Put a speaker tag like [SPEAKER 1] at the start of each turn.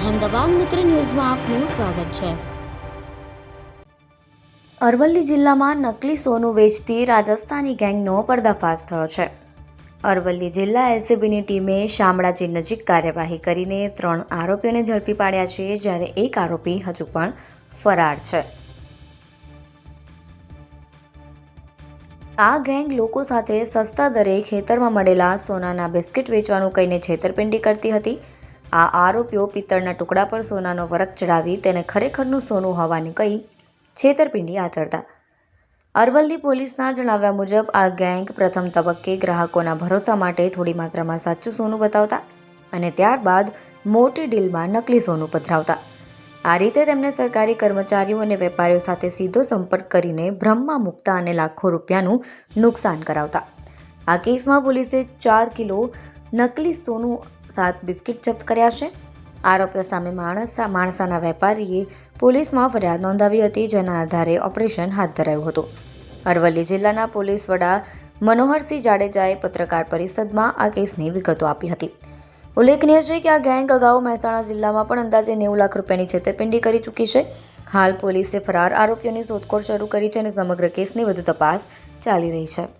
[SPEAKER 1] અહેમદાબાદ મિત્ર ન્યૂઝમાં આપનું સ્વાગત છે. અરવલ્લી જિલ્લામાં નકલી સોનું વેચતી રાજસ્થાની ગેંગનો પર્દાફાશ થયો છે. અરવલ્લી જિલ્લા એલસીબીની ટીમે શામળાજી નજીક કાર્યવાહી કરીને ત્રણ આરોપીઓને ઝડપી પાડ્યા છે, જ્યારે એક આરોપી હજુ પણ ફરાર છે. આ ગેંગ લોકો સાથે સસ્તા દરે ખેતરમાં મળેલા સોનાના બિસ્કિટ વેચવાનું કહીને છેતરપિંડી કરતી હતી. આ આરોપીઓ પિત્તળના ટુકડા પર સોનાનો વરખ ચડાવી તેને ખરેખરનું સોનું હોવાની કહી છેતરપિંડી આચરતા. અરવલ્લી પોલીસના જણાવ્યા મુજબ, આ ગેંગ પ્રથમ તબક્કે ગ્રાહકોના ભરોસા માટે થોડી માત્રામાં સાચું સોનું બતાવતા અને ત્યારબાદ મોટી ડીલમાં નકલી સોનું પધરાવતા. આ રીતે તેમને સરકારી કર્મચારીઓ અને વેપારીઓ સાથે સીધો સંપર્ક કરીને ભ્રમમાં મૂકતા અને લાખો રૂપિયાનું નુકસાન કરાવતા. આ કેસમાં પોલીસે ચાર કિલો નકલી સોનું સાત બિસ્કિટ જપ્ત કર્યા છે. આરોપીઓ સામે માણસા, માણસાના વેપારીએ પોલીસમાં ફરિયાદ નોંધાવી હતી, જેના આધારે ઓપરેશન હાથ ધરાયું હતું. અરવલ્લી જિલ્લાના પોલીસ વડા મનોહરસિંહ જાડેજાએ પત્રકાર પરિષદમાં આ કેસની વિગતો આપી હતી. ઉલ્લેખનીય છે કે આ ગેંગ અગાઉ મહેસાણા જિલ્લામાં પણ અંદાજે નેવું લાખ રૂપિયાની છેતરપિંડી કરી ચૂકી છે. હાલ પોલીસે ફરાર આરોપીઓની શોધખોળ શરૂ કરી છે અને સમગ્ર કેસની વધુ તપાસ ચાલી રહી છે.